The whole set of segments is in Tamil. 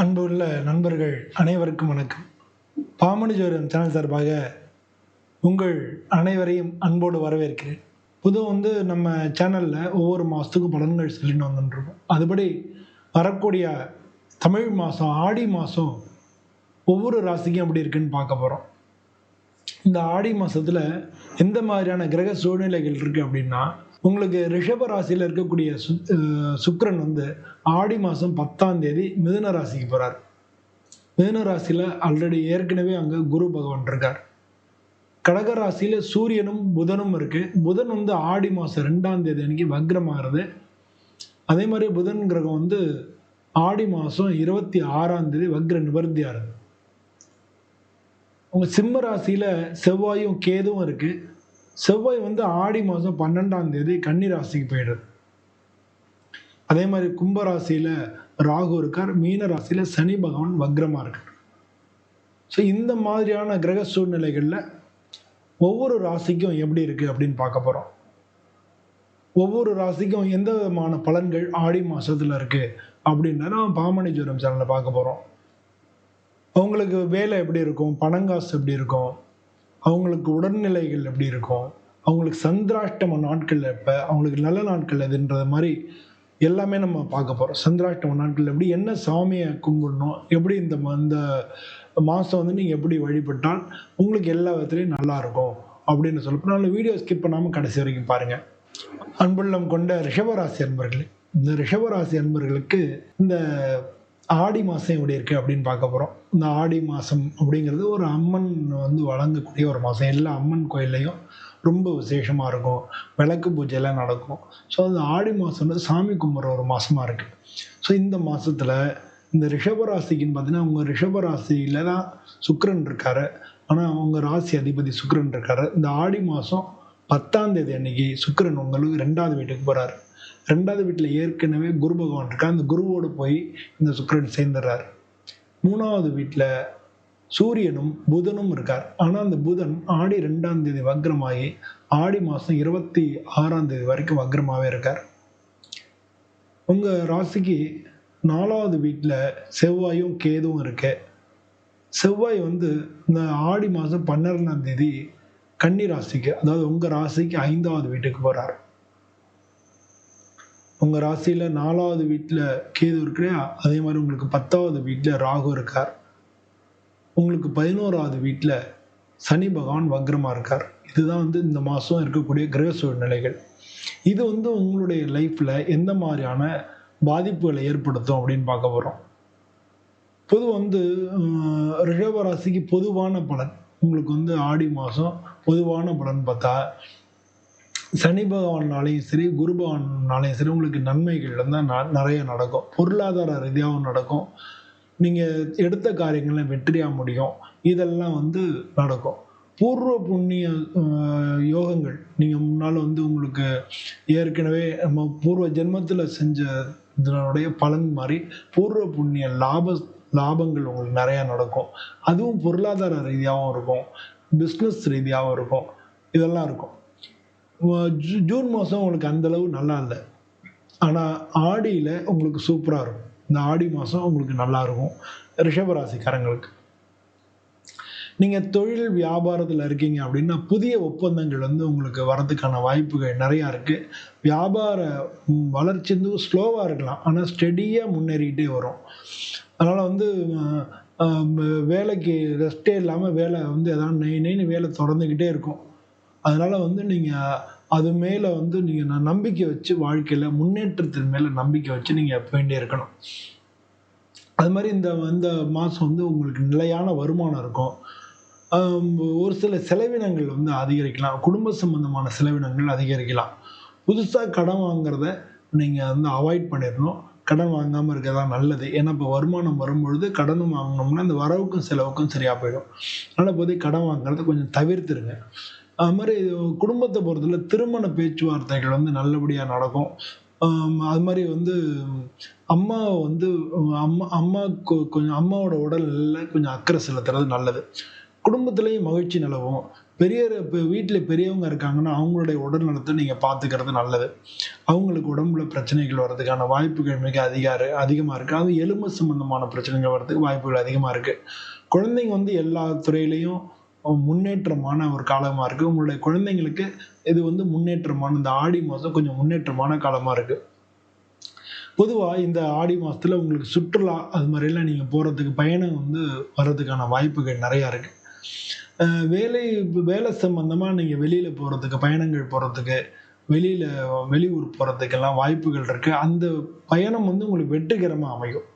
அன்புள்ள நண்பர்கள் அனைவருக்கும் வணக்கம். பாமணி ஜோரம் சேனல் சார்பாக உங்கள் அனைவரையும் அன்போடு வரவேற்கிறேன். புது வந்து நம்ம சேனலில் ஒவ்வொரு மாதத்துக்கும் பலன்கள் சொல்லிட்டு வந்துட்டுருக்கோம் அதுபடி வரக்கூடிய தமிழ் மாதம் ஆடி மாதம் ஒவ்வொரு ராசிக்கும் அப்படி இருக்குன்னு பார்க்க போகிறோம் இந்த ஆடி மாதத்தில் எந்த மாதிரியான கிரக சூழ்நிலைகள் இருக்குது அப்படின்னா உங்களுக்கு ரிஷப ராசியில் இருக்கக்கூடிய சு அஹ் வந்து ஆடி மாதம் பத்தாம் தேதி மிதுன ராசிக்கு போகிறார் மிதுன ராசியில் ஆல்ரெடி ஏற்கனவே அங்கே குரு பகவான் இருக்கார். கடக ராசியில் சூரியனும் புதனும் இருக்குது புதன் வந்து ஆடி மாதம் ரெண்டாம் தேதி அன்னைக்கு வக்ரமாகிறது. அதே மாதிரி புதன் கிரகம் வந்து ஆடி மாதம் இருபத்தி ஆறாம் தேதி வக்ர நிவர்த்தி ஆகுது உங்கள் சிம்ம ராசியில் செவ்வாயும் கேதுவும் இருக்குது செவ்வாய் வந்து ஆடி மாதம் பன்னெண்டாம் தேதி கன்னி ராசிக்கு போயிடுது. அதே மாதிரி கும்பராசியில் ராகு இருக்கார் மீன ராசியில் சனி பகவான் வக்ரமாக இருக்கார். ஸோ இந்த மாதிரியான கிரக சூழ்நிலைகளில் ஒவ்வொரு ராசிக்கும் எப்படி இருக்குது அப்படின்னு பார்க்க போகிறோம் ஒவ்வொரு ராசிக்கும் எந்த விதமான பலன்கள் ஆடி மாதத்தில் இருக்குது அப்படின்றத நம்ம பாமணி ஜோரம் சேனலில் பார்க்க போகிறோம் அவங்களுக்கு வேலை எப்படி இருக்கும்? பணங்காசு எப்படி இருக்கும்? அவங்களுக்கு உடல்நிலைகள் எப்படி இருக்கும்? அவங்களுக்கு சந்திராஷ்டம நாட்கள் எப்போ? அவங்களுக்கு நல்ல நாட்கள் எதுன்றது மாதிரி எல்லாமே நம்ம பார்க்க போகிறோம் சந்திராஷ்டம நாட்கள் எப்படி? என்ன சாமியை கும்பிடணும்? எப்படி இந்த ம- இந்த மாதம் வந்து நீங்கள் எப்படி வழிபட்டால் உங்களுக்கு எல்லா விதத்துலையும் நல்லா இருக்கும் அப்படின்னு சொல்லப்போ நல்ல வீடியோ ஸ்கிப் பண்ணாமல் கடைசி வரைக்கும் பாருங்கள் அன்புள்ளம் கொண்ட ரிஷபராசி அன்பர்களே இந்த ரிஷபராசி அன்பர்களுக்கு இந்த ஆடி மாதம் எப்படி இருக்குது அப்படின்னு பார்க்க போகிறோம் இந்த ஆடி மாதம் அப்படிங்கிறது ஒரு அம்மன் வந்து வழங்கக்கூடிய ஒரு மாதம் எல்லா அம்மன் கோயில்லையும் ரொம்ப விசேஷமாக இருக்கும். விளக்கு பூஜையெல்லாம் நடக்கும். ஸோ அந்த ஆடி மாதம் வந்து சாமி கும்பிட்ற ஒரு மாதமாக இருக்குது ஸோ இந்த மாதத்தில் இந்த ரிஷபராசிக்குன்னு பார்த்தீங்கன்னா அவங்க ரிஷபராசியில் தான் சுக்கரன் இருக்கார். ஆனால் அவங்க ராசி அதிபதி சுக்கரன் இருக்கார். இந்த ஆடி மாதம் பத்தாம் தேதி அன்னைக்கு சுக்கரன் உங்களுக்கு ரெண்டாவது வீட்டுக்கு போகிறாரு ரெண்டாவது வீட்டில் ஏற்கனவே குரு பகவான் இருக்கார் அந்த குருவோடு போய் இந்த சுக்கரன் சேர்ந்துடுறார். மூணாவது வீட்டில் சூரியனும் புதனும் இருக்கார். ஆனால் அந்த புதன் ஆடி ரெண்டாம் தேதி வக்ரமாகி ஆடி மாதம் இருபத்தி ஆறாம் தேதி வரைக்கும் வக்ரமாகவே இருக்கார். உங்கள் ராசிக்கு நாலாவது வீட்டில் செவ்வாயும் கேதுவும் இருக்கு. செவ்வாய் வந்து இந்த ஆடி மாதம் பன்னிரெண்டாம் தேதி கன்னி ராசிக்கு அதாவது உங்கள் ராசிக்கு ஐந்தாவது வீட்டுக்கு போகிறார் உங்கள் ராசியில் நாலாவது வீட்டில் கேது இருக்கிறையா? அதே மாதிரி உங்களுக்கு பத்தாவது வீட்டில் ராகு இருக்கார். உங்களுக்கு பதினோராவது வீட்டில் சனி பகவான் வக்ரமாக இருக்கார். இதுதான் வந்து இந்த மாதம் இருக்கக்கூடிய கிரக சூழ்நிலைகள். இது வந்து உங்களுடைய லைஃப்பில் எந்த மாதிரியான பாதிப்புகளை ஏற்படுத்தும் அப்படின்னு பார்க்க போகிறோம் பொது வந்து அஹ், ரிஷப ராசிக்கு பொதுவான பலன். உங்களுக்கு வந்து ஆடி மாதம் பொதுவான பலன் பார்த்தா சனி பகவானாலையும் சரி குரு பகவானாலையும் சரி உங்களுக்கு நன்மைகள் தான் நிறைய நடக்கும். பொருளாதார ரீதியாகவும் நடக்கும். நீங்கள் எடுத்த காரியங்களை வெற்றியாக முடியும். இதெல்லாம் வந்து நடக்கும். பூர்வ புண்ணிய யோகங்கள் நீங்கள் முன்னால் வந்து உங்களுக்கு ஏற்கனவே நம்ம பூர்வ ஜென்மத்தில் செஞ்ச இதனுடைய பலன் மாதிரி பூர்வ புண்ணிய லாப லாபங்கள் உங்களுக்கு நிறையா நடக்கும். அதுவும் பொருளாதார ரீதியாகவும் இருக்கும். பிஸ்னஸ் ரீதியாகவும் இருக்கும். இதெல்லாம் இருக்கும். ஜூன் மாதம் உங்களுக்கு அந்த அளவு நல்லா இல்லை. ஆனால் ஆடியில் உங்களுக்கு சூப்பராக இருக்கும். இந்த ஆடி மாதம் உங்களுக்கு நல்லா இருக்கும். ரிஷபராசிக்காரங்களுக்கு. நீங்கள் தொழில் வியாபாரத்தில் இருக்கீங்க அப்படின்னா புதிய ஒப்பந்தங்கள் வந்து உங்களுக்கு வரதுக்கான வாய்ப்புகள் நிறையா இருக்குது வியாபார வளர்ச்சி வந்து ஸ்லோவாக இருக்கலாம். ஆனால் ஸ்டெடியாக முன்னேறிக்கிட்டே வரும். அதனால் வந்து வேலைக்கு ரெஸ்டே இல்லாமல் வேலை வந்து எதாவது நெய் நெய்னு வேலை தொடர்ந்துக்கிட்டே இருக்கும். அதனால் வந்து நீங்கள் அது மேலே வந்து நீங்கள் நம்பிக்கை வச்சு வாழ்க்கையில் முன்னேற்றத்தின் மேலே நம்பிக்கை வச்சு நீங்கள் போயிட்டே இருக்கணும். அது மாதிரி இந்த இந்த மாதம் வந்து உங்களுக்கு நிலையான வருமானம் இருக்கும். ஒரு சில செலவினங்கள் வந்து அதிகரிக்கலாம். குடும்ப சம்பந்தமான செலவினங்கள் அதிகரிக்கலாம். புதுசாக கடன் வாங்குறத நீங்கள் வந்து அவாய்ட் பண்ணிடணும். கடன் வாங்காமல் இருக்கிறதா நல்லது. ஏன்னா இப்போ வருமானம் வரும்பொழுது கடனும் வாங்கினோம்னா இந்த வரவுக்கும் செலவுக்கும் சரியாக போயிடும். அதனால் போதே கடன் வாங்குறத கொஞ்சம் தவிர்த்துருங்க. அது மாதிரி குடும்பத்தை பொறுத்தல திருமண பேச்சுவார்த்தைகள் வந்து நல்லபடியாக நடக்கும். அது மாதிரி வந்து அம்மா வந்து அம்மா அம்மாவுக்கு கொஞ்சம் அம்மாவோட உடல்ல கொஞ்சம் அக்கறை செலுத்துறது நல்லது. குடும்பத்திலையும் மகிழ்ச்சி நிலவும். பெரிய இப்போ வீட்டில் பெரியவங்க இருக்காங்கன்னா அவங்களுடைய உடல் நலத்தை நீங்கள் பார்த்துக்கிறது நல்லது. அவங்களுக்கு உடம்புல பிரச்சனைகள் வர்றதுக்கான வாய்ப்புகள் மிக அதிகார அதிகமாக இருக்குது அதுவும் எலும்பு சம்பந்தமான பிரச்சனைகள் வர்றதுக்கு வாய்ப்புகள் அதிகமாக இருக்குது குழந்தைங்க வந்து எல்லா துறையிலையும் முன்னேற்றமான ஒரு காலமாக இருக்குது உங்களுடைய குழந்தைங்களுக்கு இது வந்து முன்னேற்றமான இந்த ஆடி மாதம் கொஞ்சம் முன்னேற்றமான காலமாக இருக்குது பொதுவாக இந்த ஆடி மாதத்தில் உங்களுக்கு சுற்றுலா அது மாதிரிலாம் நீங்கள் போகிறதுக்கு பயணம் வந்து வர்றதுக்கான வாய்ப்புகள் நிறையா இருக்குது வேலை வேலை சம்மந்தமாக நீங்கள் வெளியில் போகிறதுக்கு பயணங்கள் போகிறதுக்கு வெளியில் வெளியூர் போகிறதுக்கெல்லாம் வாய்ப்புகள் இருக்குது அந்த பயணம் வந்து உங்களுக்கு வெற்றிகரமாக அமையும்.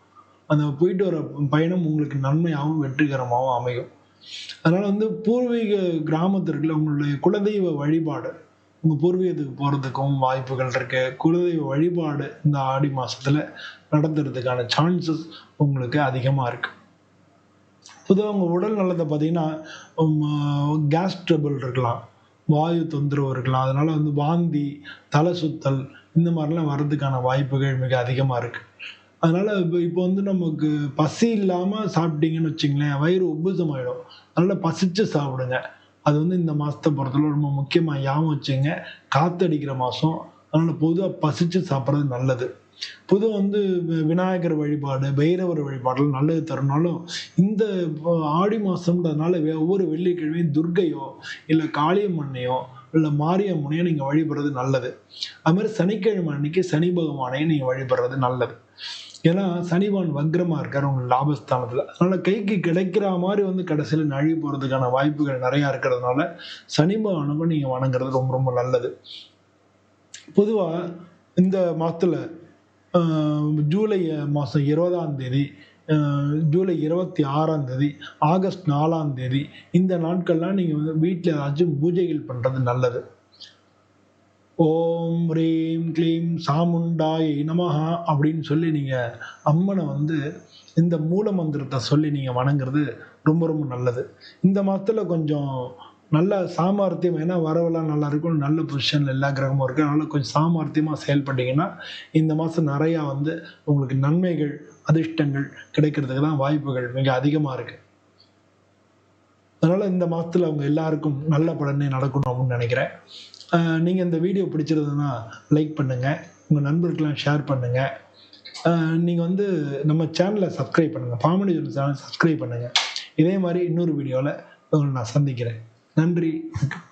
அந்த போயிட்டு வர பயணம் உங்களுக்கு நன்மையாகவும் வெற்றிகரமாகவும் அமையும். அதனால் வந்து பூர்வீக கிராமத்திற்குள்ள உங்களுடைய குலதெய்வ வழிபாடு உங்கள் பூர்வீகத்துக்கு போகிறதுக்கும் வாய்ப்புகள் இருக்குது குலதெய்வ வழிபாடு இந்த ஆடி மாதத்தில் நடத்துறதுக்கான சான்சஸ் உங்களுக்கு அதிகமாக இருக்குது பொதுவாக உங்கள் உடல் நலத்தை பார்த்தீங்கன்னா கேஸ் ட்ரபிள் இருக்கலாம் வாயு தொந்தரவு இருக்கலாம். அதனால் வந்து வாந்தி தலை சுத்தல் இந்த மாதிரிலாம் வர்றதுக்கான வாய்ப்புகள் மிக அதிகமாக இருக்குது அதனால் இப்போ இப்போ வந்து நமக்கு பசி இல்லாமல் சாப்பிட்டீங்கன்னு வச்சுங்களேன் வயிறு உப்புசமாயிடும் அதனால் பசிச்சு சாப்பிடுங்க. அது வந்து இந்த மாதத்தை பொறுத்தளவு ரொம்ப முக்கியமாக யாவும் வச்சுங்க. காற்றடிக்கிற மாதம் அதனால் பொதுவாக பசிச்சு சாப்பிட்றது நல்லது. பொது வந்து விநாயகர் வழிபாடு பைரவர் வழிபாடுலாம் நல்லது தரனாலும் இந்த ஆடி மாதம்ன்றதுனால ஒவ்வொரு வெள்ளிக்கிழமையும் துர்கையோ இல்லை காளியம்மனையோ இல்லை மாரியம்மனையோ நீங்கள் வழிபடுறது நல்லது. அது மாதிரி சனிக்கிழமை அன்னைக்கு சனி பகவானையும் நீங்கள் வழிபடுறது நல்லது. ஏன்னா சனிவான் வக்ரமாக இருக்கார் உங்கள் லாபஸ்தானத்தில். அதனால் கைக்கு கிடைக்கிற மாதிரி வந்து கடைசியில் நழுவி போகிறதுக்கான வாய்ப்புகள் நிறையா இருக்கிறதுனால சனி நீங்கள் வணங்குறது ரொம்ப ரொம்ப நல்லது. பொதுவாக இந்த மாதத்தில் ஜூலை மாதம் இருபதாம் தேதி ஜூலை இருபத்தி ஆறாம் தேதி ஆகஸ்ட் நாலாம் தேதி இந்த நாட்கள்லாம் நீங்கள் வந்து வீட்டில் ஏதாச்சும் பூஜைகள் பண்ணுறது நல்லது. ஓம் ரீம் க்ளீம் சாமுண்டாய் நமஹா அப்படின்னு சொல்லி நீங்கள் அம்மனை வந்து இந்த மூல மந்திரத்தை சொல்லி நீங்கள் வணங்குறது ரொம்ப ரொம்ப நல்லது. இந்த மாதத்தில் கொஞ்சம் நல்ல சாமர்த்தியம் ஏன்னா வரவெல்லாம் நல்லா இருக்கும் நல்ல பொசிஷனில் எல்லா கிரகமும் இருக்குது அதனால் கொஞ்சம் சாமர்த்தியமாக செயல்பட்டீங்கன்னா இந்த மாதம் நிறையா வந்து உங்களுக்கு நன்மைகள் அதிர்ஷ்டங்கள் கிடைக்கிறதுக்கு தான் வாய்ப்புகள் மிக அதிகமாக இருக்குது அதனால் இந்த மாதத்தில் அவங்க எல்லாருக்கும் நல்ல பலனே நடக்கணும் அப்படின்னு நினைக்கிறேன். நீங்கள் இந்த வீடியோ பிடிச்சிருந்ததுன்னா லைக் பண்ணுங்கள் உங்கள் நண்பருக்கெலாம் ஷேர் பண்ணுங்கள் நீங்கள் வந்து நம்ம சேனலை சப்ஸ்கிரைப் பண்ணுங்கள் பாமணி சேனல் சப்ஸ்கிரைப் பண்ணுங்கள் இதே மாதிரி இன்னொரு வீடியோவில் உங்களை நான் சந்திக்கிறேன். நன்றி.